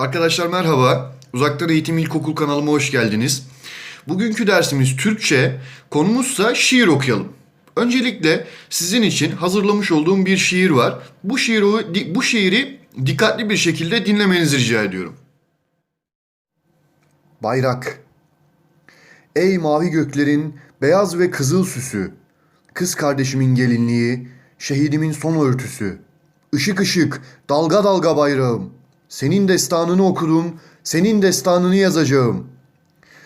Arkadaşlar merhaba. Uzaktan Eğitim İlkokul kanalıma hoş geldiniz. Bugünkü dersimiz Türkçe, konumuzsa şiir okuyalım. Öncelikle sizin için hazırlamış olduğum bir şiir var. Bu şiiri bu şiiri dikkatli bir şekilde dinlemenizi rica ediyorum. Bayrak Ey mavi göklerin beyaz ve kızıl süsü, kız kardeşimin gelinliği, şehidimin son örtüsü. Işık ışık, dalga dalga bayrağım. Senin destanını okudum, senin destanını yazacağım.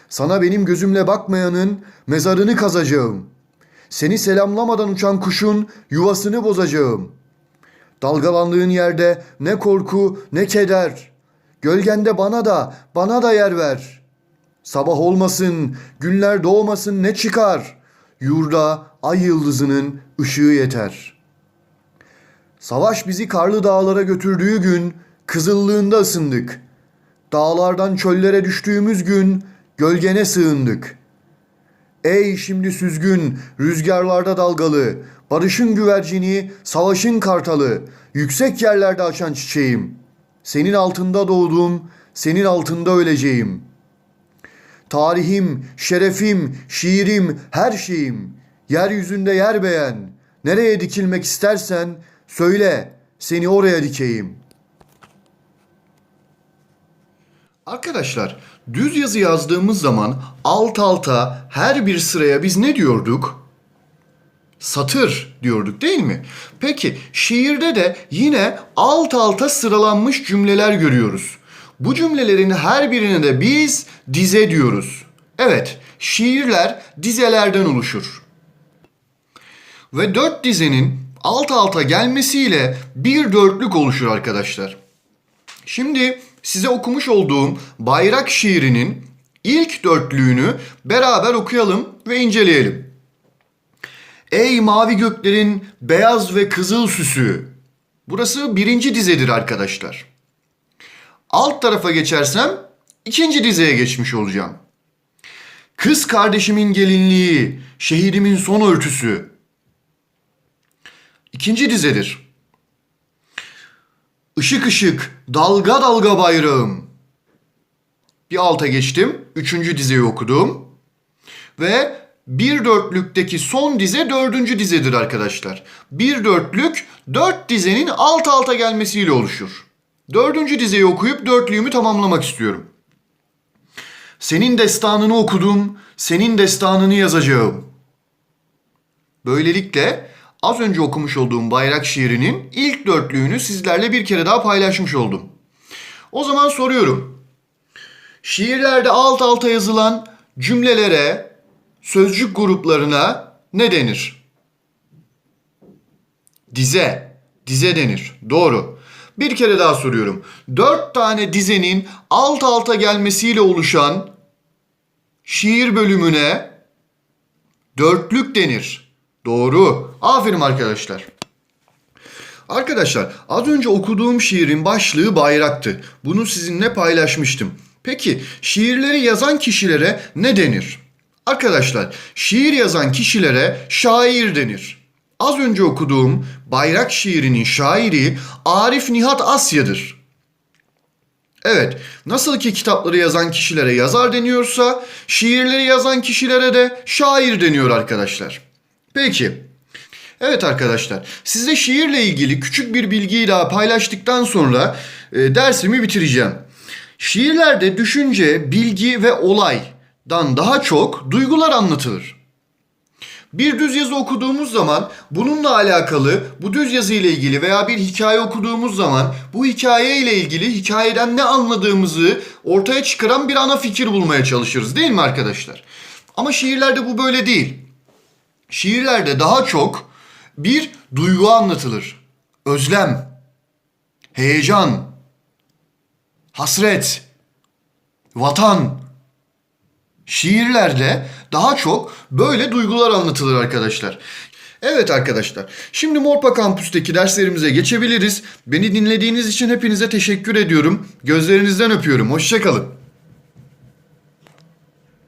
Sana benim gözümle bakmayanın mezarını kazacağım. Seni selamlamadan uçan kuşun yuvasını bozacağım. Dalgalandığın yerde ne korku ne keder. Gölgende bana da, bana da yer ver. Sabah olmasın, günler doğmasın ne çıkar? Yurda ay yıldızının ışığı yeter.'' Savaş bizi karlı dağlara götürdüğü gün kızıllığında ısındık. Dağlardan çöllere düştüğümüz gün gölgene sığındık. Ey şimdi süzgün, rüzgarlarda dalgalı, barışın güvercini, savaşın kartalı, yüksek yerlerde açan çiçeğim. Senin altında doğdum, senin altında öleceğim. Tarihim, şerefim, şiirim, her şeyim. Yeryüzünde yer beğen. Nereye dikilmek istersen söyle, seni oraya dikeyim. Arkadaşlar, düz yazı yazdığımız zaman alt alta her bir sıraya biz ne diyorduk? Satır diyorduk değil mi? Peki şiirde de yine alt alta sıralanmış cümleler görüyoruz. Bu cümlelerin her birine de biz dize diyoruz. Evet, şiirler dizelerden oluşur. Ve dört dizenin alt alta gelmesiyle bir dörtlük oluşur arkadaşlar. Şimdi size okumuş olduğum bayrak şiirinin ilk dörtlüğünü beraber okuyalım ve inceleyelim. Ey mavi göklerin beyaz ve kızıl süsü. Burası birinci dizedir arkadaşlar. Alt tarafa geçersem ikinci dizeye geçmiş olacağım. Kız kardeşimin gelinliği, şehidimin son örtüsü. İkinci dizedir. Işık ışık, dalga dalga bayrağım. Bir alta geçtim. Üçüncü dizeyi okudum. Ve bir dörtlükteki son dize dördüncü dizedir arkadaşlar. Bir dörtlük dört dizenin alt alta gelmesiyle oluşur. Dördüncü dizeyi okuyup dörtlüğümü tamamlamak istiyorum. Senin destanını okudum, senin destanını yazacağım. Böylelikle az önce okumuş olduğum bayrak şiirinin ilk dörtlüğünü sizlerle bir kere daha paylaşmış oldum. O zaman soruyorum. Şiirlerde alt alta yazılan cümlelere, sözcük gruplarına ne denir? Dize. Dize denir. Doğru. Bir kere daha soruyorum. Dört tane dizenin alt alta gelmesiyle oluşan şiir bölümüne dörtlük denir. Doğru. Aferin arkadaşlar. Arkadaşlar az önce okuduğum şiirin başlığı bayraktı. Bunu sizinle paylaşmıştım. Peki şiirleri yazan kişilere ne denir? Arkadaşlar şiir yazan kişilere şair denir. Az önce okuduğum bayrak şiirinin şairi Arif Nihat Asya'dır. Evet, nasıl ki kitapları yazan kişilere yazar deniyorsa, şiirleri yazan kişilere de şair deniyor arkadaşlar. Peki, Evet arkadaşlar, size şiirle ilgili küçük bir bilgiyi daha paylaştıktan sonra e, dersimi bitireceğim. Şiirlerde düşünce, bilgi ve olaydan daha çok duygular anlatılır. Bir düz yazı okuduğumuz zaman bununla alakalı, bu düz yazı ile ilgili veya bir hikaye okuduğumuz zaman bu hikaye ile ilgili hikayeden ne anladığımızı ortaya çıkaran bir ana fikir bulmaya çalışırız değil mi arkadaşlar? Ama şiirlerde bu böyle değil. Şiirlerde daha çok bir duygu anlatılır. Özlem, heyecan, hasret, vatan. Şiirlerde daha çok böyle duygular anlatılır arkadaşlar. Evet arkadaşlar, şimdi Morpa Kampüs'teki derslerimize geçebiliriz. Beni dinlediğiniz için hepinize teşekkür ediyorum. Gözlerinizden öpüyorum. Hoşçakalın.